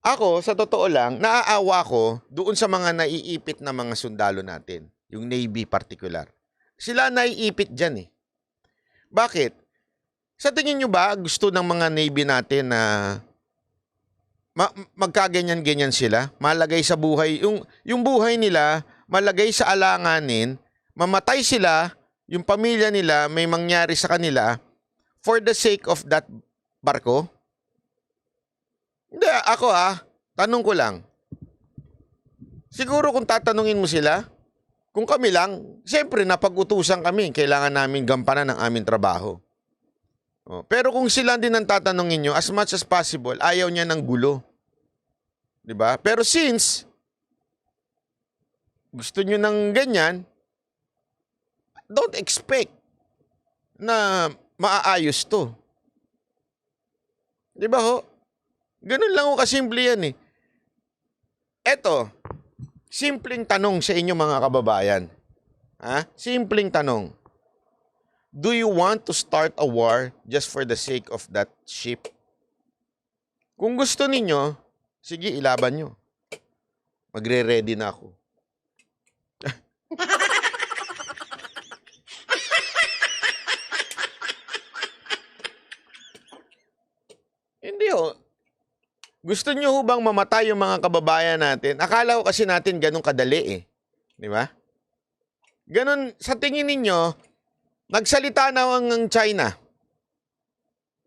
Ako, sa totoo lang, naaawa ko doon sa mga naiipit na mga sundalo natin. Yung Navy particular. Sila naiipit dyan eh. Bakit? Sa tingin nyo ba, gusto ng mga Navy natin na ma- magkaganyan-ganyan sila? Malagay sa buhay, yung, yung buhay nila, malagay sa alanganin, mamatay sila, yung pamilya nila, may mangyari sa kanila, for the sake of that barko? Hindi, ako ah, tanong ko lang. Siguro kung tatanungin mo sila, kung kami lang, siyempre napag-utusan kami, kailangan namin gampanan ng aming trabaho. Oh, pero kung sila din ang tatanungin nyo, as much as possible, ayaw niya ng gulo. ba? Pero since gusto nyo ng ganyan, don't expect na maaayos to. 'Di ba ho? Ganun lang ho kasimple yan eh. Eto, simpleng tanong sa inyo mga kababayan. Ha? Simpleng tanong. Do you want to start a war just for the sake of that ship? Kung gusto ninyo, sige, ilaban nyo. Magre-ready na ako. Hindi ho. Gusto nyo bang mamatay yung mga kababayan natin? Akala ko kasi natin ganun kadali eh. Di ba? Ganun, sa tingin ninyo, nagsalita na ang China.